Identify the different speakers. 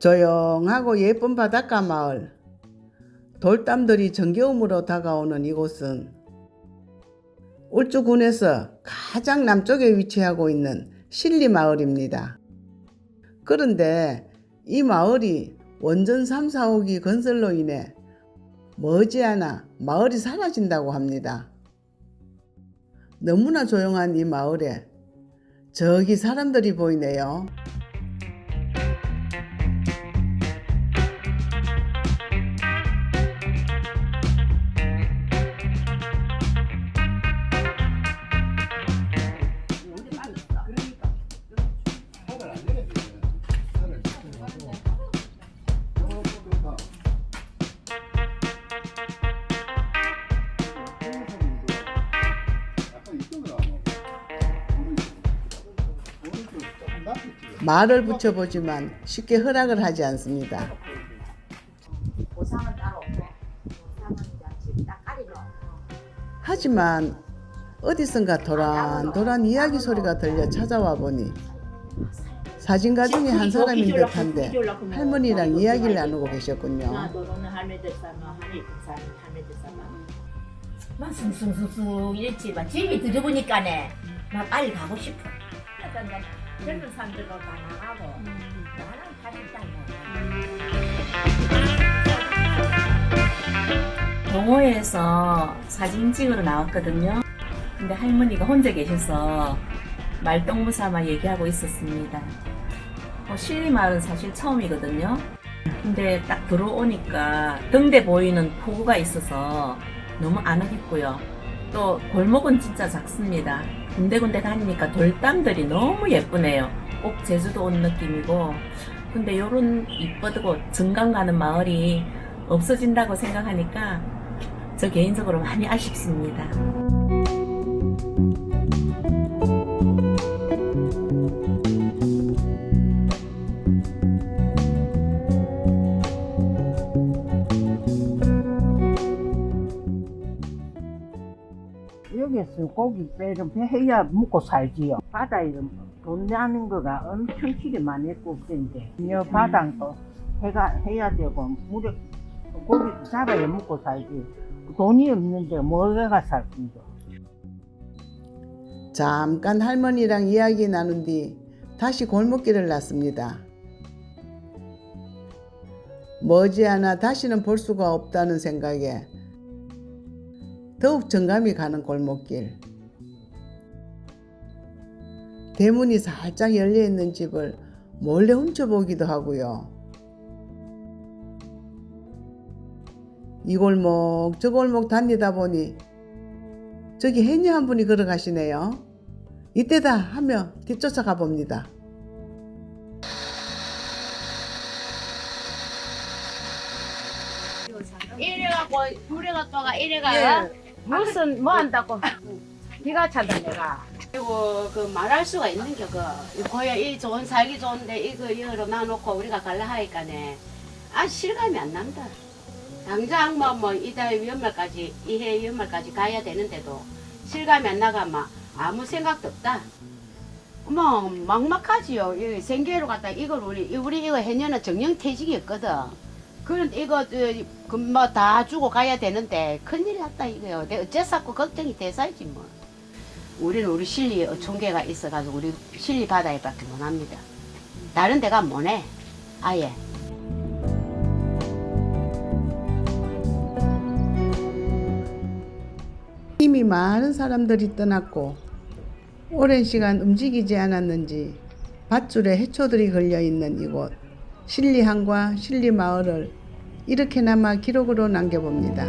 Speaker 1: 조용하고 예쁜 바닷가 마을. 돌담들이 정겨움으로 다가오는 이곳은 울주군에서 가장 남쪽에 위치하고 있는 신리 마을입니다. 그런데 이 마을이 원전 3, 4호기 건설로 인해 머지않아 마을이 사라진다고 합니다. 너무나 조용한 이 마을에 저기 사람들이 보이네요. 말을 붙여보지만 쉽게 허락을 하지 않습니다.
Speaker 2: 보상은 따로 없고 보상은 이제 집 딱가리로
Speaker 1: 하지만 어디선가 도란 도란 이야기 소리가 들려 찾아와 보니 사진가 중에 한 사람인 듯한데 할머니랑 이야기를 나누고 계셨군요.
Speaker 2: 막 숭숭숭숭 이랬지. 막 집이 들어보니까네. 나 빨리 가고 싶어 젊은 사람들로 다 나가고 나는 다녔다
Speaker 3: 동호회에서 사진 찍으러 나왔거든요. 근데 할머니가 혼자 계셔서 말동무 삼아 얘기하고 있었습니다. 어, 신리마을은 사실 처음이거든요. 근데 딱 들어오니까 등대 보이는 포구가 있어서 너무 아늑했고요. 또 골목은 진짜 작습니다. 군데군데 다니니까 돌담들이 너무 예쁘네요. 꼭 제주도 온 느낌이고. 근데 요런 이쁘고 증강 가는 마을이 없어진다고 생각하니까 저 개인적으로 많이 아쉽습니다.
Speaker 4: 여기서 고기 빼는 해야 먹고 살지요. 바다에 돈 내는 거가 엄청 길이 꼽던데. 이 바닥도 해가 해야 되고 물에 고기 잡아야 먹고 살지. 돈이 없는데 뭐가 살 건데.
Speaker 1: 잠깐 할머니랑 이야기 나눈 뒤 다시 골목길을 났습니다. 머지않아 다시는 볼 수가 없다는 생각에 더욱 정감이 가는 골목길. 대문이 살짝 열려 있는 집을 몰래 훔쳐보기도 하고요. 이 골목 저 골목 다니다 보니 저기 해녀 한 분이 걸어가시네요. 이때다 하며 뒤쫓아가 봅니다.
Speaker 5: 이래갖고 우리 갔다가 이래가 무슨 뭐 한다고? 기가 차다 내가. 그리고 그 말할 수가 있는 게그 고야 이 좋은 살기 좋은데 이거 여러 놔놓고 우리가 갈라 하니까네. 아 실감이 안 난다. 당장 뭐 뭐 이달 연말까지 이해 연말까지 가야 되는데도 실감이 안 나가면 아무 생각도 없다. 뭐 막막하지요. 이 생계로 갖다 이걸 우리 우리 이거 해녀는 정령퇴직이었거든 그런데 이거 뭐다 주고 가야 되는데 큰일 났다 이거요. 내가 어째서고 걱정이 대사이지 뭐. 우리는 우리 실리 총계가 있어가지고 우리 실리 바다에밖에 못 합니다. 다른 데가 못해. 아예.
Speaker 1: 이미 많은 사람들이 떠났고 오랜 시간 움직이지 않았는지 밧줄에 해초들이 걸려 있는 이곳 신리항과 신리마을을 이렇게나마 기록으로 남겨봅니다.